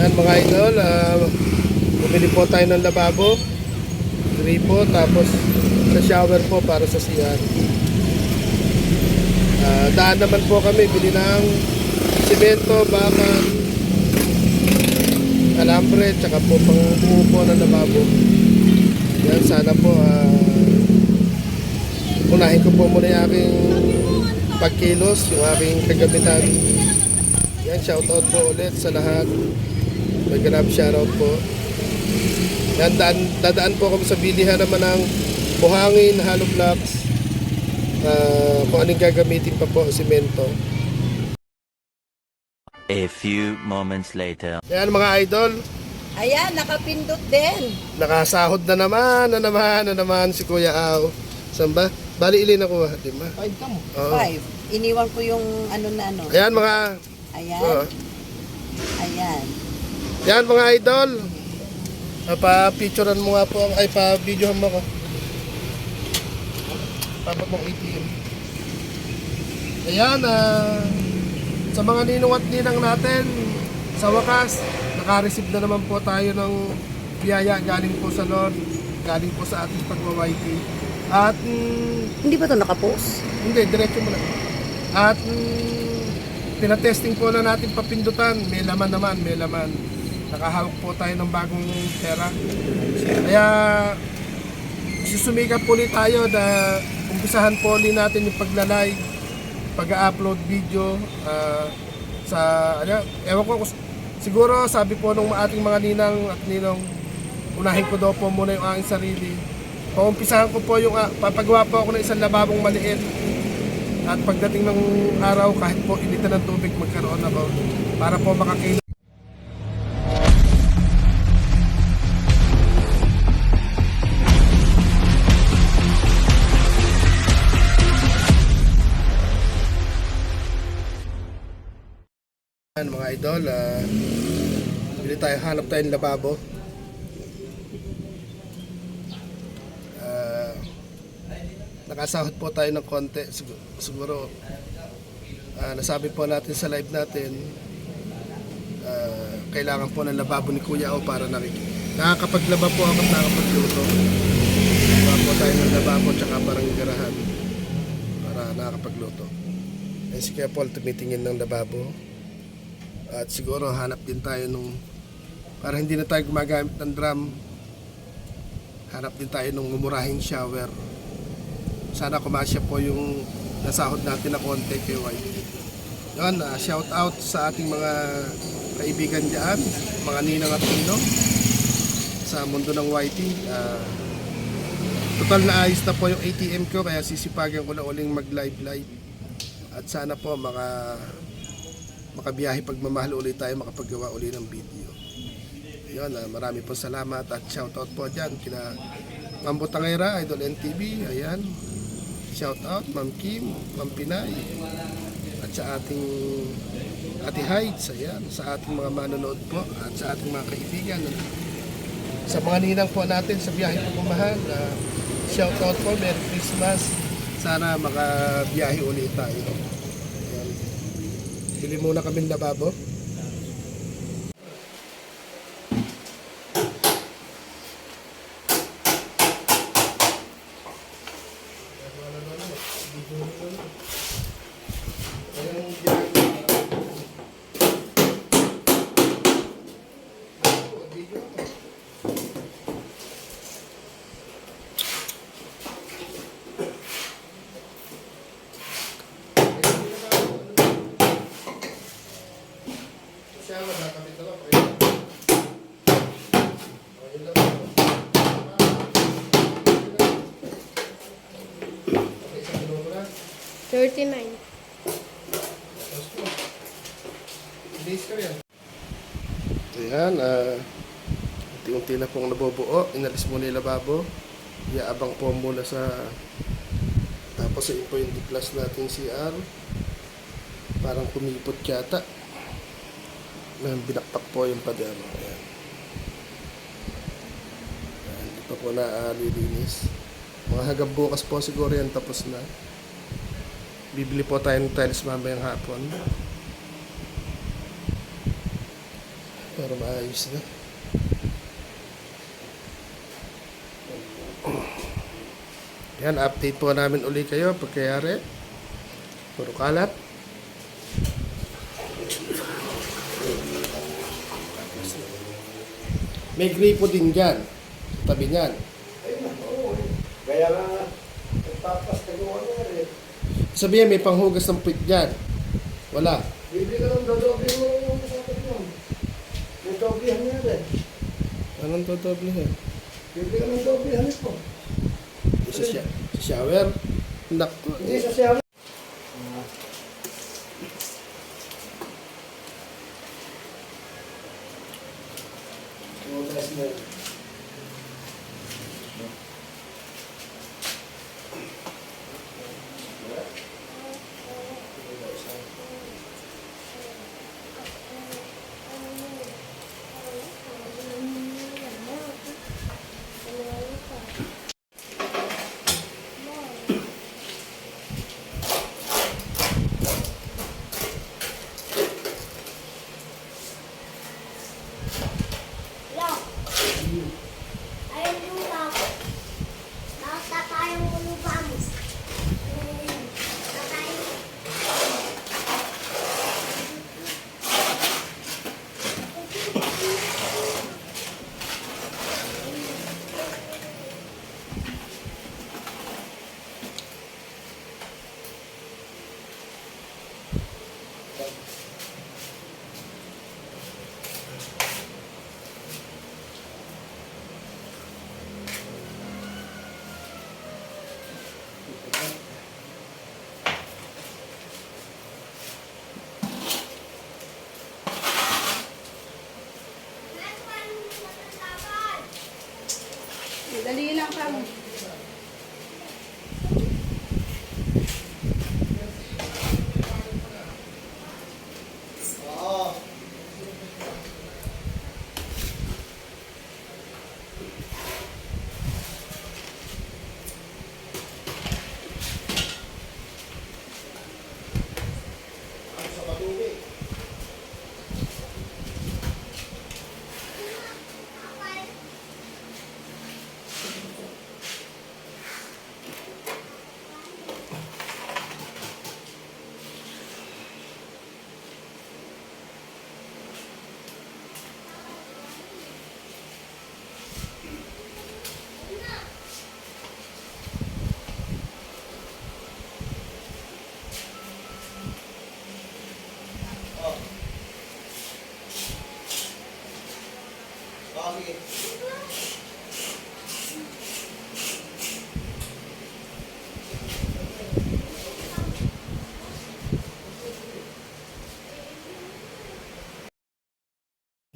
Yan mga idol, ah, bumili po tayo ng lababo. Three po, tapos sa shower po para sa CR. Ah, daan naman po kami, bili ng simento, bakal, alambre, tsaka po pang po ng lababo. Yan, sana po ah, unahin ko po muna yung aking pagkilos, yung aking kagamitan. Yan, shoutout po ulit sa lahat. May ganap shoutout po. Yan, daan, dadaan po kami sa bilihan naman ng buhangin, hollow blocks, ah, kung anong gagamitin pa po, simento. A few moments later. Yan mga idol, Ayan, nakapindot din. nakasahod na naman, na naman, na naman si Kuya Au. Saan ba? Bali ilin ako, di ba? Five ka mo. Oo. Five. Iniwan ko yung ano na ano. Ayan mga, Ayan. oo. Ayan. Yan mga idol. Pa-picturean mo nga po, ang- ay pa-videohan mo ko. Papat mong ATM. Ayan, ah, sa mga ninong at ninang natin, sa wakas, naka-receive na naman po tayo ng biyaya galing po sa Lord, galing po sa ating pagwa-YT. At mm, Hindi ba ito nakapost? hindi, diretso mo na. At mm, pinatesting po na natin papindutan. May laman naman, may laman. Nakahawak po tayo ng bagong pera. Kaya susumikap po ulit tayo na umpisahan po ulit natin yung paglalay, pag-upload video ah, sa, ano, ewan ko, siguro sabi po nung ating mga ninang at ninong, unahin ko daw po muna yung aking sarili. Paumpisahan ko po yung, ah, papagawa po ako ng isang lababong maliit. At pagdating ng araw, kahit po initan ng tubig, magkaroon ba para po makakailan. Idol, ah, bili tayo, hanap tayo ng lababo. Ah, nakasahod po tayo ng konti siguro, siguro ah, nasabi po natin sa live natin ah, kailangan po ng lababo ni Kuya o para nakik nakakapaglaba po ako at nakakapagluto Gawa po tayo ng lababo tsaka parang garahan para nakakapagluto. Eh, si Paul tumitingin ng lababo at siguro hanap din tayo nung para hindi na tayo gumagamit ng drum hanap din tayo nung mumurahing shower sana kumasya po yung nasahod natin na konti kay White. Yun, ah, shout out sa ating mga kaibigan diyan, mga ninang at ninong sa mundo ng Whitey. Ah, total na ayos na po yung ATM ko kaya sisipagan ko na uling mag live live. At sana po maka makabiyahe pagmamahal ulit tayo makapagawa ulit ng video. Yun, ah, marami po salamat at shout out po dyan kina Ma'am Butangera, Idol NTV, ayan. Shout out, Ma'am Kim, Ma'am Pinay, at sa ating Ate Heights, ayan, sa ating mga manonood po, at sa ating mga kaibigan. Sa mga ninang po natin sa biyahe po kumahal, uh, shout out po, Merry Christmas. Sana makabiyahe ulit tayo. Bili muna kami ng lababo. Siya, magkakapit na lang. Ayun lang. Okay, sa minuto na. 39. Bilis ka rin. Ayan, ah, unti-unti na pong nabubuo. Inalis muna yung lababo. Iaabang po muna sa tapos ito po yung di-plus natin CR. Parang kumipot yata. Ayan, binakpak po yung pader. Ayan. Ayan, Hindi po na ah, lilinis. Mga hanggang bukas po siguro yan tapos na. Bibili po tayo ng tiles mamayang hapon. Pero maayos na. Yan, update po namin uli kayo pagkayari. Puro kalat. May gripo din dyan. Sa tabi niyan. Kaya nga, nagpapas ka yung ano eh. Sabihin, may panghugas ng puwit dyan. Wala. Bibili ka ng dodoble mo yung sa akin yun. May doblehan niya rin. Anong totoblihin? Bibili ka ng doblehan ito. Sa, sa shower. Naku. Hindi sa siya.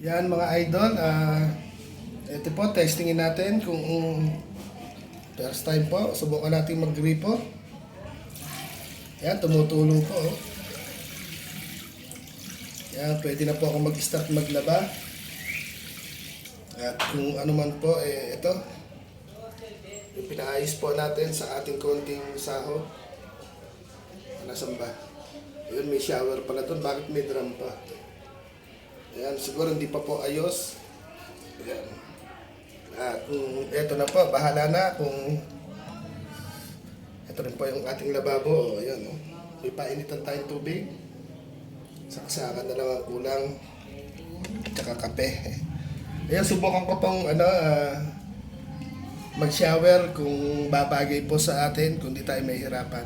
Yan mga idol, ah ito po, testingin natin kung first time po, subukan natin mag-gripo. Yan, tumutulo po. Oh. Yan, pwede na po ako mag-start maglaba. At kung ano man po, eh, ito. Pinaayos po natin sa ating konting sahod. Nasaan ba? Yun, may shower pala doon. Bakit may drum pa? Ayan, siguro hindi pa po ayos. Ayan. At kung eto na po, bahala na kung ito rin po yung ating lababo. Ayan, oh. may painitan tayong tubig. Saksakan na lang ang kulang. Tsaka kape. Ayan, subukan ko pong ano, ah, mag-shower kung babagay po sa atin, kung di tayo may hirapan.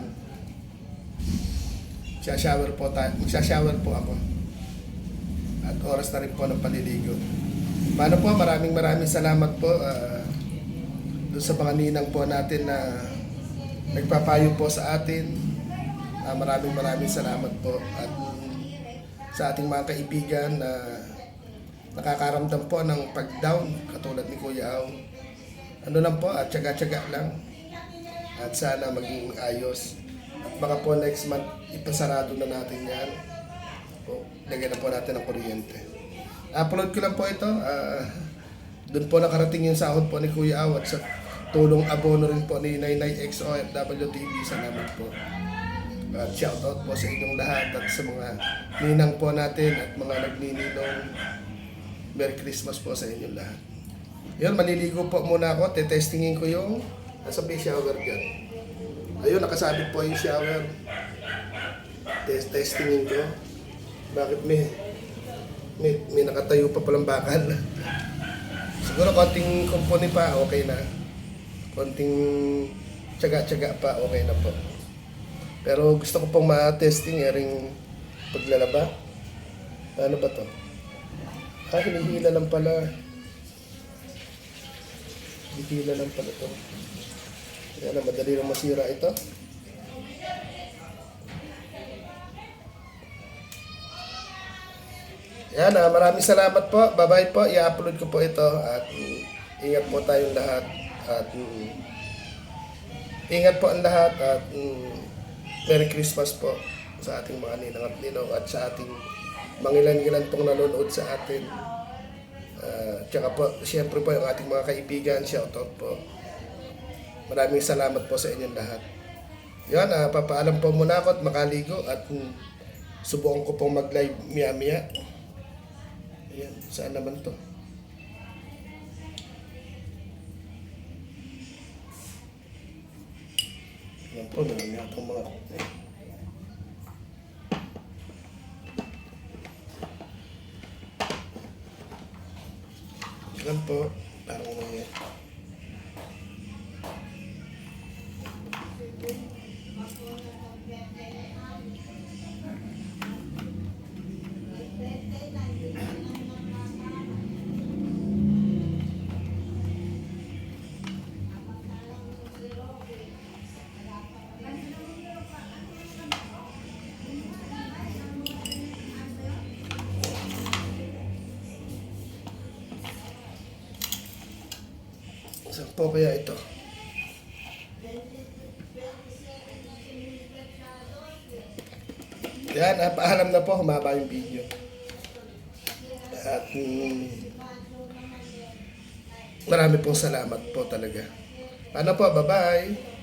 Magsha-shower po tayo. Magsha-shower po ako at oras na rin po ng paliligo. Paano po, maraming maraming salamat po ah, doon sa mga ninang po natin na nagpapayo po sa atin. Ah, maraming maraming salamat po at sa ating mga kaibigan na nakakaramdam po ng pag-down katulad ni Kuya Au. Ano lang po, at tsaga-tsaga lang. At sana maging ayos. At baka po next month, ipasarado na natin yan po. Lagyan na po natin ng kuryente. Upload ko lang po ito. ah doon po nakarating yung sahod po ni Kuya Aw at sa tulong abono rin po ni Nainay XO at WTV. Salamat po. At shoutout po sa inyong lahat at sa mga ninang po natin at mga nagnininong Merry Christmas po sa inyong lahat. Yun, maliligo po muna ako. Tetestingin ko yung nasa may shower dyan. Ayun, nakasabit po yung shower. Test testingin ko. Bakit may may, may nakatayo pa palang bakal. Siguro konting kumpuni pa, okay na. Konting tsaga-tsaga pa, okay na po. Pero gusto ko pong ma-testing ring paglalaba. Paano ba to? Ah, hinihila lang pala. Hinihila lang pala to. Kaya na, madali lang masira ito. Yan, ah, maraming salamat po. Bye-bye po. I-upload ko po ito. At mm, ingat po tayong lahat. At mm, ingat po ang lahat. At mm, Merry Christmas po sa ating mga ninang at ninong at sa ating mangilan-ilan pong nanonood sa atin. Uh, tsaka po, siyempre po yung ating mga kaibigan, shoutout po. Maraming salamat po sa inyong lahat. Yan, ah, papaalam po muna ako at makaligo at mm, subukan ko pong mag-live miya-miya. Ayan, saan naman to? Yan po, meron yata mga... Yan po, parang po kaya ito? Yan, paalam na po, humaba yung video. At mm, marami pong salamat po talaga. Ano po, bye-bye.